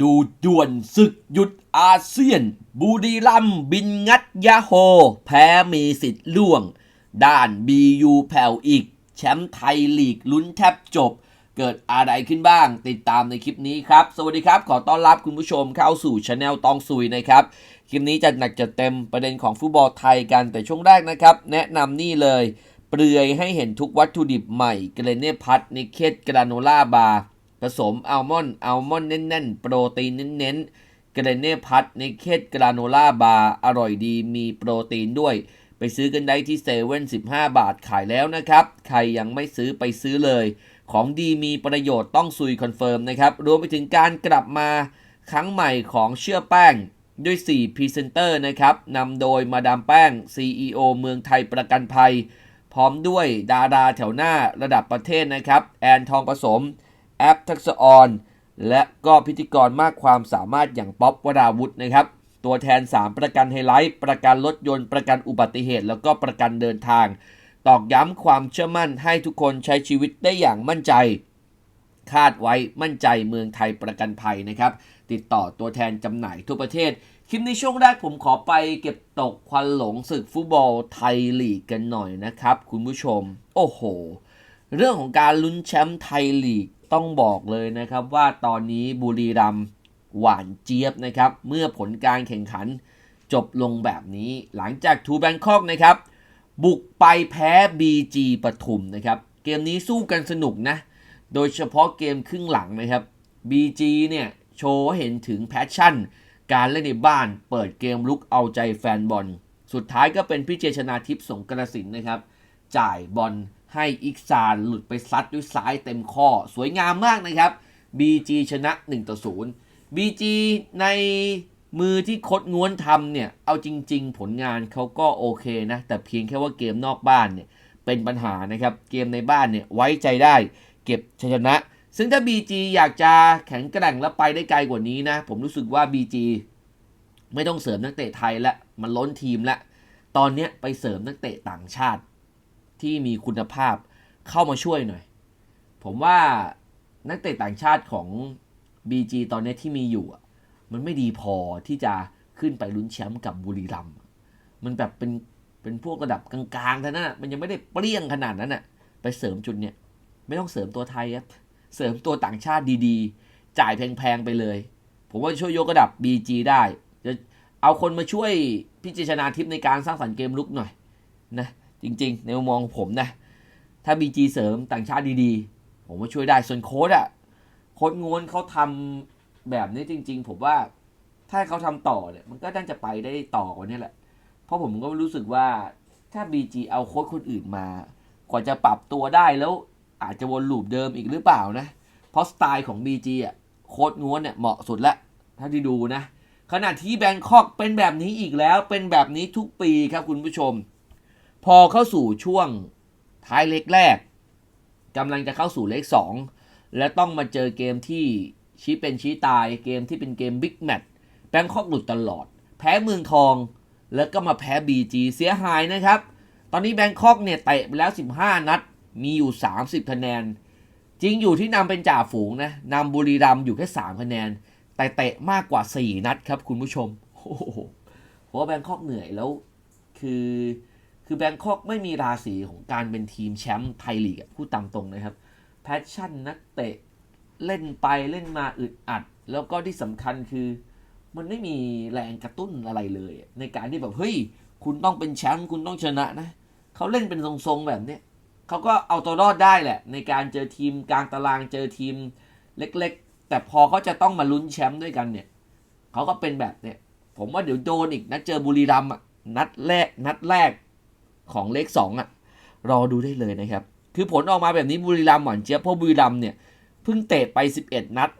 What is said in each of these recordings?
ดูด่วนศึกหยุดอาเซียน บุรีรัมบินงัดยาโฮ แพ้มีสิทธิ์ล่วง ด้าน BU แผ่วอีก แชมป์ไทยลีกลุ้นแทบจบ เกิดอะไรขึ้นบ้าง ติดตามในคลิปนี้ครับ สวัสดีครับ ขอต้อนรับคุณผู้ชมเข้าสู่ช anel ตองซุยนะครับ คลิปนี้จะหนักจะเต็มประเด็นของฟุตบอลไทยกันแต่ช่วงแรกนะครับ แนะนำนี่เลย เปลือยให้เห็นทุกวัตถุดิบใหม่เกรเน่พัทนิเคตกราโนล่าบาร์ ผสมอัลมอนด์อัลมอนด์แน่นๆ โปรตีนเน้นๆเกรเน่พัทในเคตกราโนล่าบาร์อร่อยดีมีโปรตีนด้วย ไปซื้อกันได้ที่เซเว่น15บาทขายแล้วนะครับ ใครยังไม่ซื้อไปซื้อเลย ของดีมีประโยชน์ต้องซุยคอนเฟิร์มนะครับ รวมไปถึงการกลับมาครั้งใหม่ของเชื่อแป้งด้วย 4พรีเซนเตอร์นะครับนำโดยมาดามแป้ง CEO เมืองไทยประกันภัย พร้อมด้วยดาราแถวหน้าระดับประเทศนะครับ แอนทองผสม แอปทักษะออนและก็พิธีกรมากความสามารถอย่างป๊อปวราวุธนะครับ ตัวแทน 3 ประกันไฮไลท์ ประกันรถยนต์ประกันอุบัติเหตุ แล้วก็ประกันเดินทาง ตอกย้ำความเชื่อมั่นให้ทุกคนใช้ชีวิตได้อย่างมั่นใจ คาดไว้มั่นใจเมืองไทยประกันภัยนะครับ ติดต่อตัวแทนจำหน่ายทั่วประเทศ คลิปในช่วงแรกผมขอไปเก็บตกควันหลงศึกฟุตบอลไทยลีกกันหน่อยนะครับ คุณผู้ชม โอ้โห เรื่องของการลุ้นแชมป์ไทยลีก ต้องบอกเลยนะครับว่าตอนนี้บุรีรัมย์หวานเจี๊ยบนะครับ เมื่อผลการแข่งขันจบลงแบบนี้ หลังจากทูแบงคอกนะครับ บุกไปแพ้ BG ปทุมนะครับ เกมนี้สู้กันสนุกนะ โดยเฉพาะเกมครึ่งหลังนะครับ BG เนี่ยโชว์เห็นถึงแพชชั่น การเล่นในบ้านเปิดเกมลุกเอาใจแฟนบอล สุดท้ายก็เป็นพิเจชนาทิพย์สงกระสินนะครับ จ่ายบอล ให้อิกซานหลุดไปซัดด้วยซ้ายเต็มข้อ สวยงามมากนะครับ BG ชนะ1ต่อ0 BG ในมือที่คดง้วนทำเนี่ย เอาจริง ๆ ผลงานเขาก็โอเคนะ แต่เพียงแค่ว่าเกมนอกบ้านเนี่ย เป็นปัญหานะครับ เกมในบ้านเนี่ย ไว้ใจได้ เก็บชัยชนะ ซึ่งถ้า BG อยากจะแข็งแกร่งและไปได้ไกลกว่านี้นะ ผมรู้สึกว่า BG ไม่ต้องเสริมนักเตะไทยละ มันล้นทีมละ ตอนนี้ไปเสริมนักเตะต่างชาติ ที่มีคุณภาพเข้ามาช่วยหน่อย ผมว่านักเตะต่างชาติของ BG ตอนนี้ที่มีอยู่มันไม่ดีพอที่จะขึ้นไปลุ้นแชมป์กับบุรีรัมย์มันแบบเป็นเป็นพวกระดับกลางๆเท่านั้นมันยังไม่ได้เปรี้ยงขนาดนั้นอะไปเสริมจุดเนี้ยไม่ต้องเสริมตัวไทยครับเสริมตัวต่างชาติดีๆ จ่ายแพงๆไปเลย ผมว่าช่วยยกระดับ BG ได้จะเอาคนมาช่วยพิจารณาทิพย์ในการสร้างสรรค์เกมลุกหน่อยนะ จริง ๆ ในมุมมองของผมนะ ถ้า BG เสริมต่างชาติดีๆ ผมว่าช่วยได้ส่วนโค้ดอะโค้ดงวนเขาทำแบบนี้จริง ๆ ผมว่าถ้าเขาทำต่อเนี่ยมันก็น่าจะไปได้ต่อกว่านี้แหละ เพราะผมก็รู้สึกว่าถ้า BG เอาโค้ดคนอื่นมา กว่าจะปรับตัวได้แล้วอาจจะวนลูปเดิมอีกหรือเปล่านะ เพราะสไตล์ของ BG อะโค้ดงวนเนี่ยเหมาะสุดละถ้าที่ดูนะ ขณะที่แบงคอกเป็นแบบนี้อีกแล้วเป็นแบบนี้ทุกปีครับคุณผู้ชม พอเข้าสู่ช่วงท้ายเล็กแรกกำลังจะเข้าสู่เลขสองและต้องมาเจอเกมที่ชี้เป็นชี้ตายเกมที่เป็นเกมบิ๊กแมตช์แบงคอกหลุดตลอด แพ้เมืองทอง แล้วก็มาแพ้ BG เสียหายนะครับ ตอนนี้แบงคอกเนี่ยเตะไปแล้ว 15 นัด มีอยู่ 30 คะแนน จริงอยู่ที่นำเป็นจ่าฝูงนะนำบุรีรัมอยู่แค่ 3 คะแนน แต่เตะมากกว่า 4 นัดครับคุณผู้ชมโอ้โหเพราะแบงคอกเหนื่อยแล้ว คือ คือแบงคอกไม่มีราศีของการเป็นทีมแชมป์ไทยลีกพูดตามตรงนะครับ แพชชั่นนักเตะเล่นไปเล่นมาอึดอัด แล้วก็ที่สำคัญคือ มันไม่มีแรงกระตุ้นอะไรเลย ในการที่แบบเฮ้ย คุณต้องเป็นแชมป์คุณต้องชนะนะเขาเล่นเป็นทรงๆแบบเนี้ยเขาก็เอาตัวรอดได้แหละ ในการเจอทีมกลางตารางเจอทีมเล็กๆ แต่พอเขาจะต้องมาลุ้นแชมป์ด้วยกันเนี่ยเขาก็เป็นแบบเนี้ยผมว่าเดี๋ยวโดนอีกนะเจอบุรีรัมย์นัดแรกนัดแรก ของเลขสองอะ รอดูได้เลยนะครับ คือผลออกมาแบบนี้บุรีรัมย์หวานเจี๊ยบเพราะบุรีรัมย์เนี่ยเพิ่งเตะไป 11 นัด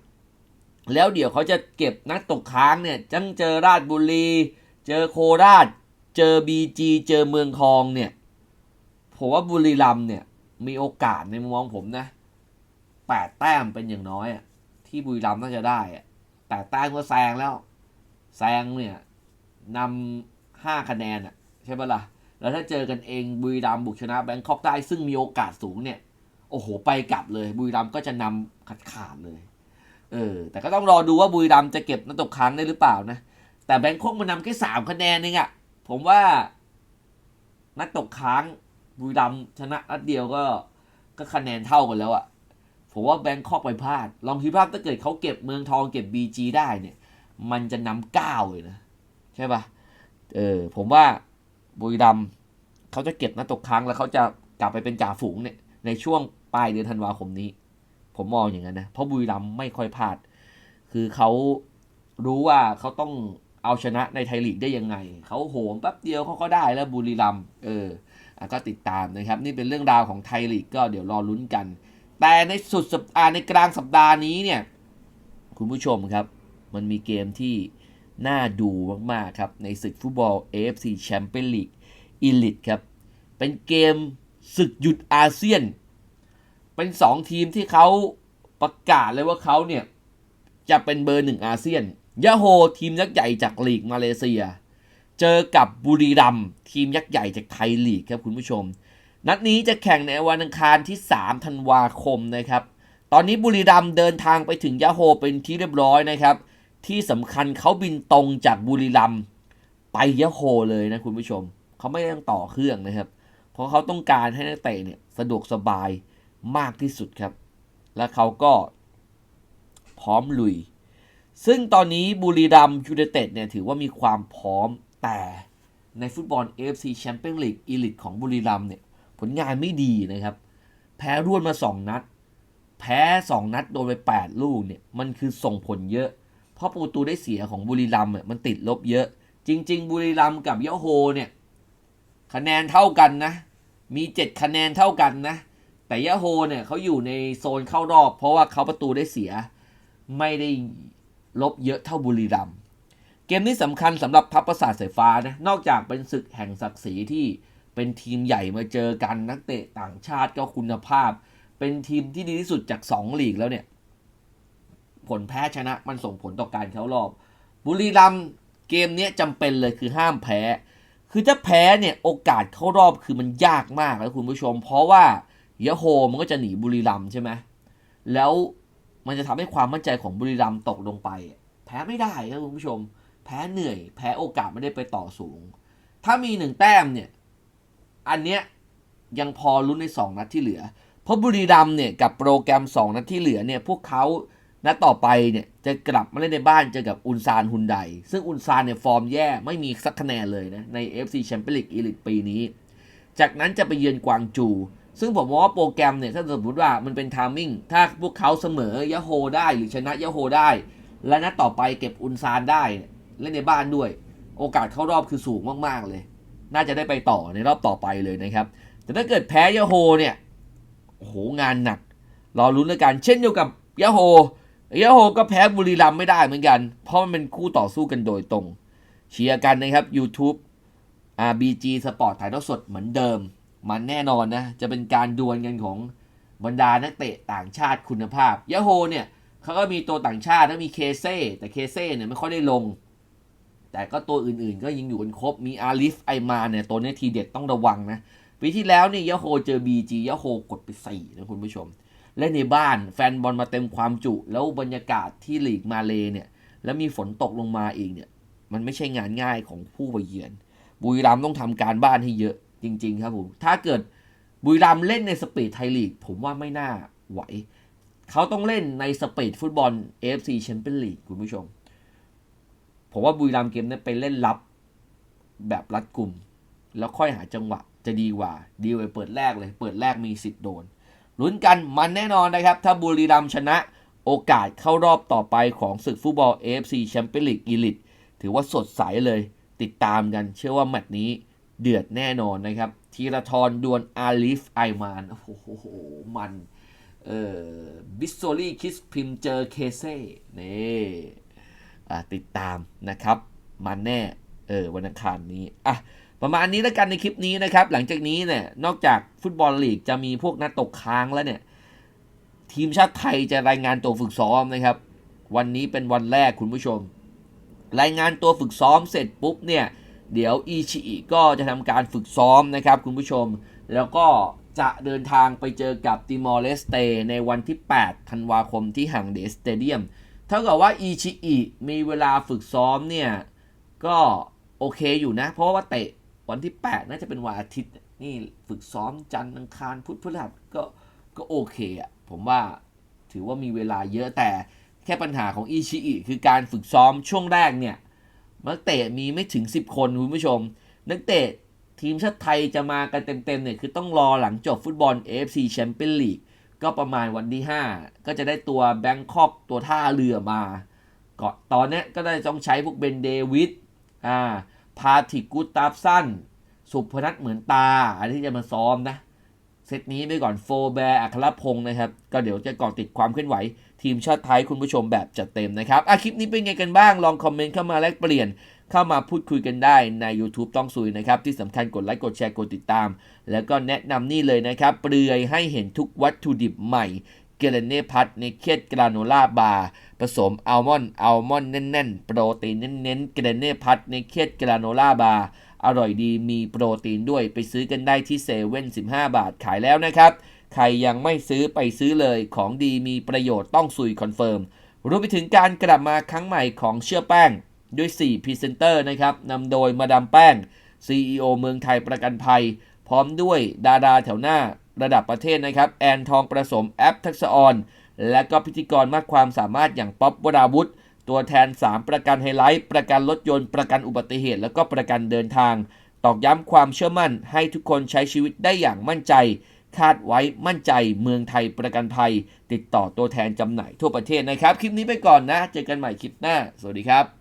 แล้วเดี๋ยวเขาจะเก็บนัดตกค้างเนี่ยจังเจอราชบุรี เจอโคราช เจอบีจีเจอเมืองทองเนี่ยผมว่าบุรีรัมย์เนี่ยมีโอกาสในมุมมองผมนะแปดแต้มเป็นอย่างน้อยอะที่บุรีรัมย์น่าจะได้อะแปดแต้มก็แซงแล้ว แซงเนี่ยนำห้าคะแนนอะใช่ปะล่ะ แล้วถ้าเจอกันเองบุรีรัมบุกชนะแบงคอกได้ซึ่งมีโอกาสสูงเนี่ย โอ้โห ไปกลับเลย บุรีรัมก็จะนำขาดขาดๆเลย เออ แต่ก็ต้องรอดูว่าบุรีรัมจะเก็บนัดตกค้างได้หรือเปล่านะ แต่แบงคอกมันนำแค่สามคะแนนเองอะผมว่านัดตกค้างบุรีรัมชนะนัดเดียวก็ก็คะแนนเท่ากันแล้วอะผมว่าแบงคอกไปพลาด ลองคิดภาพถ้าเกิดเขาเก็บเมืองทองเก็บบีจีได้เนี่ย มันจะนำเก้าเลยนะ ใช่ปะเออผมว่า บุรีรัมเขาจะเก็บนัดตกค้างแล้วเขาจะกลับไปเป็นจ่าฝูงเนี่ยในช่วงปลายเดือนธันวาคมนี้ ผมมองอย่างนั้นนะ เพราะบุรีรัมไม่ค่อยพลาด คือเขารู้ว่าเขาต้องเอาชนะในไทยลีกได้ยังไง เขาโหมแป๊บเดียวเขาก็ได้แล้วบุรีรัมเอออก็ติดตามนะครับ นี่เป็นเรื่องราวของไทยลีกก็เดี๋ยวรอลุ้นกัน แต่ในสุดสัปดาห์ในกลางสัปดาห์นี้เนี่ย คุณผู้ชมครับ มันมีเกมที่ น่าดูมากๆครับ ในศึกฟุตบอล AFC Champions League Elite ครับ เป็นเกมศึกหยุดอาเซียน เป็น 2 ทีมที่เขาประกาศเลยว่าเขาเนี่ย จะเป็นเบอร์หนึ่งอาเซียนยะโฮทีมยักษ์ใหญ่จากลีกมาเลเซีย เจอกับบุรีรัมทีมยักษ์ใหญ่จากไทยลีกครับคุณผู้ชม นัดนี้จะแข่งในวันอังคารที่ 3 ธันวาคมนะครับ ตอนนี้บุรีรัมเดินทางไปถึงยะโฮเป็นที่เรียบร้อยนะครับ ที่สำคัญเขาบินตรงจากบุรีรัมย์ไปยะโฮเลยนะคุณผู้ชม เขาไม่ต้องต่อเครื่องนะครับ เพราะเขาต้องการให้นักเตะเนี่ยสะดวกสบายมากที่สุดครับ และเขาก็พร้อมลุย ซึ่งตอนนี้บุรีรัมย์ยูไนเต็ดเนี่ยถือว่ามีความพร้อมแต่ในฟุตบอล AFC Champions League Elite ของบุรีรัมย์เนี่ยผลงานไม่ดีนะครับ แพ้รวดมา 2 นัด แพ้ 2 นัดโดนไป 8 ลูกเนี่ยมันคือส่งผลเยอะ เพราะประตูได้เสียของบุรีรัมย์มันติดลบเยอะ จริง ๆ บุรีรัมย์กับยะโฮเนี่ยคะแนนเท่ากันนะ มี 7 คะแนนเท่ากันนะ แต่ยะโฮเนี่ยเขาอยู่ในโซนเข้ารอบ เพราะว่าเขาประตูได้เสีย ไม่ได้ลบเยอะเท่าบุรีรัมย์เกมนี้สำคัญสำหรับทัพประสาทสายฟ้านะ นอกจากเป็นศึกแห่งศักดิ์ศรีที่เป็นทีมใหญ่มาเจอกันนักเตะต่างชาติก็คุณภาพ เป็นทีมที่ดีที่สุดจาก 2 ลีกแล้วเนี่ย ผลแพ้ชนะมันส่งผลต่อการเข้ารอบ บุรีรัมเกมนี้จำเป็นเลยคือห้ามแพ้ คือถ้าแพ้เนี่ยโอกาสเข้ารอบคือมันยากมากแล้วคุณผู้ชม เพราะว่ายะโฮมันก็จะหนีบุรีรัมใช่ไหมแล้วมันจะทำให้ความมั่นใจของบุรีรัมตกลงไป แพ้ไม่ได้ครับคุณผู้ชม แพ้เหนื่อย แพ้โอกาสไม่ได้ไปต่อสูง ถ้ามีหนึ่งแต้มเนี่ย อันเนี้ยยังพอลุ้นใน 2 นัดที่เหลือ เพราะบุรีรัมเนี่ยกับโปรแกรม 2 นัดที่เหลือเนี่ยพวกเขา นัดต่อไปเนี่ยจะกลับมาเล่นในบ้านเจอกับอุนซานฮุนไดซึ่งอุนซานเนี่ยฟอร์มแย่ไม่มีสักคะแนนเลยนะใน FC Champions League Elite ปีนี้ จากนั้นจะไปเยือนกวางจู ซึ่งผมมองว่าโปรแกรมเนี่ยถ้าสมมติว่ามันเป็นทามมิ่งถ้าพวกเขาเสมอยะโฮได้หรือชนะยะโฮได้ และนัดต่อไปเก็บอุนซานได้เล่นในบ้านด้วย โอกาสเข้ารอบคือสูงมากๆเลย น่าจะได้ไปต่อในรอบต่อไปเลยนะครับแต่ถ้าเกิดแพ้ยะโฮเนี่ยโอ้โหงานหนักรอลุ้นแล้วกันเช่นเดียวกับยะโฮ ยะโฮก็แพ้บุรีรัมไม่ได้เหมือนกัน เพราะมันเป็นคู่ต่อสู้กันโดยตรง เชียร์กันนะครับ YouTube RBG Sport ถ่ายทอดสดเหมือนเดิม มันแน่นอนนะ จะเป็นการดวลกันของบรรดานักเตะต่างชาติคุณภาพยะโฮเนี่ยเขาก็มีตัวต่างชาตินะมีเคเซ่แต่เคเซ่เนี่ยไม่ค่อยได้ลง แต่ก็ตัวอื่นๆ ก็ยังอยู่กันครบมีอาลิฟไอมาเนี่ยตัวนี้ทีเด็ดต้องระวังนะปีที่แล้วเนี่ยยะโฮเจอบีจียะโฮกดไปสี่นะคุณผู้ชม เล่นในบ้านแฟนบอลมาเต็มความจุ แล้วบรรยากาศที่ลีกมาเลเนี่ย แล้วมีฝนตกลงมาอีกเนี่ย มันไม่ใช่งานง่ายของผู้ไปเยือน บุรีรัมต้องทำการบ้านให้เยอะจริง ๆ ครับผม ถ้าเกิดบุรีรัมเล่นในสปีดไทยลีก ผมว่าไม่น่าไหว เขาต้องเล่นในสปีดฟุตบอล AFC แชมเปี้ยนลีกคุณผู้ชม ผมว่าบุรีรัมเกมนี้ไปเล่นรับแบบรัดกลุ่ม แล้วค่อยหาจังหวะจะดีกว่า ดีกว่าเปิดแรกเลย เปิดแรกมีสิทธิ์โดน ลุ้นกันมันแน่นอนนะครับ ถ้าบุรีรัมชนะโอกาสเข้ารอบต่อไปของศึกฟุตบอล AFC แชมเปี้ยนลีกอีลิทถือว่าสดใสเลย ติดตามกัน เชื่อว่าแมตช์นี้เดือดแน่นอนนะครับทีละทรดวลอาลิฟไอมานโอ้โหมันเออบิสโซลี่คิสพิมเจอเคเซ่นี่ติดตามนะครับ มันแน่ เออวันอังคารนี้อะประมาณนี้แล้วกันในคลิปนี้นะครับ หลังจากนี้เนี่ยนอกจากฟุตบอลลีกจะมีพวกนัดตกค้างแล้วเนี่ย ทีมชาติไทยจะรายงานตัวฝึกซ้อมนะครับ วันนี้เป็นวันแรกคุณผู้ชม รายงานตัวฝึกซ้อมเสร็จปุ๊บเนี่ย เดี๋ยวอีชิอิก็จะทำการฝึกซ้อมนะครับ คุณผู้ชม แล้วก็จะเดินทางไปเจอกับติมอร์เลสเตในวันที่ 8 ธันวาคมที่หังเดสเตเดียมเท่ากับว่าอีชิอิมีเวลาฝึกซ้อมเนี่ยก็ โอเคอยู่นะ เพราะว่าเตะวันที่ 8 น่าจะเป็นวันอาทิตย์ นี่ฝึกซ้อมจันทร์อังคารพุธพฤหัสก็ก็โอเคอะผมว่าถือว่ามีเวลาเยอะแต่แค่ปัญหาของอีชิอิคือการฝึกซ้อมช่วงแรกเนี่ยนักเตะมีไม่ถึง 10 คนคุณผู้ชม นักเตะทีมชาติไทยจะมากันเต็มๆเนี่ยคือต้องรอหลังจบฟุตบอล AFC Champions League ก็ประมาณวันที่ 5 ก็จะได้ตัวแบงคอกตัวท่าเรือมาก็ตอนนี้ก็ได้ต้องใช้พวกเบนเดวิด อ่าพาทิกูตาฟสั้น สุพนัทเหมือนตา อันที่จะมาซ้อมนะ เซตนี้ไปก่อนโฟแบร์อัครพงศ์นะครับ ก็เดี๋ยวจะเกาะติดความเคลื่อนไหว ทีมชาติไทยคุณผู้ชมแบบจัดเต็มนะครับอะคลิปนี้เป็นไงกันบ้าง ลองคอมเมนต์เข้ามาแลกเปลี่ยน เข้ามาพูดคุยกันได้ใน YouTube ต้องซุยนะครับ ที่สำคัญกดไลค์กดแชร์กดติดตาม แล้วก็แนะนำนี่เลยนะครับ เปลือยให้เห็นทุกวัตถุดิบใหม่ เกเรเน่พัทในเคดกราโนล่าบาร์ ผสมอัลมอนด์อัลมอนด์แน่นๆ โปรตีนเน้นๆเกเรเน่พัทในเคดกราโนล่าบาร์อร่อยดีมีโปรตีนด้วยไปซื้อกันได้ที่เซเว่น15บาทขายแล้วนะครับ ใครยังไม่ซื้อไปซื้อเลยของดีมีประโยชน์ต้องซุยคอนเฟิร์มรวมไปถึงการกลับมาครั้งใหม่ของเชื่อแป้งด้วย 4พรีเซนเตอร์นะครับนำโดยมาดามแป้ง CEO เมืองไทยประกันภัย พร้อมด้วยดาราแถวหน้าระดับประเทศนะครับ แอนทองประสมแอปทักษออน และก็พิธีกรมากความสามารถอย่างป๊อปวราวุธ ตัวแทน 3 ประกันไฮไลท์ ประกันรถยนต์ ประกันอุบัติเหตุ แล้วก็ประกันเดินทาง ตอกย้ำความเชื่อมั่น ให้ทุกคนใช้ชีวิตได้อย่างมั่นใจ คาดไว้มั่นใจ เมืองไทยประกันภัย ติดต่อตัวแทนจำหน่ายทั่วประเทศนะครับ คลิปนี้ไปก่อนนะ เจอกันใหม่คลิปหน้า สวัสดีครับ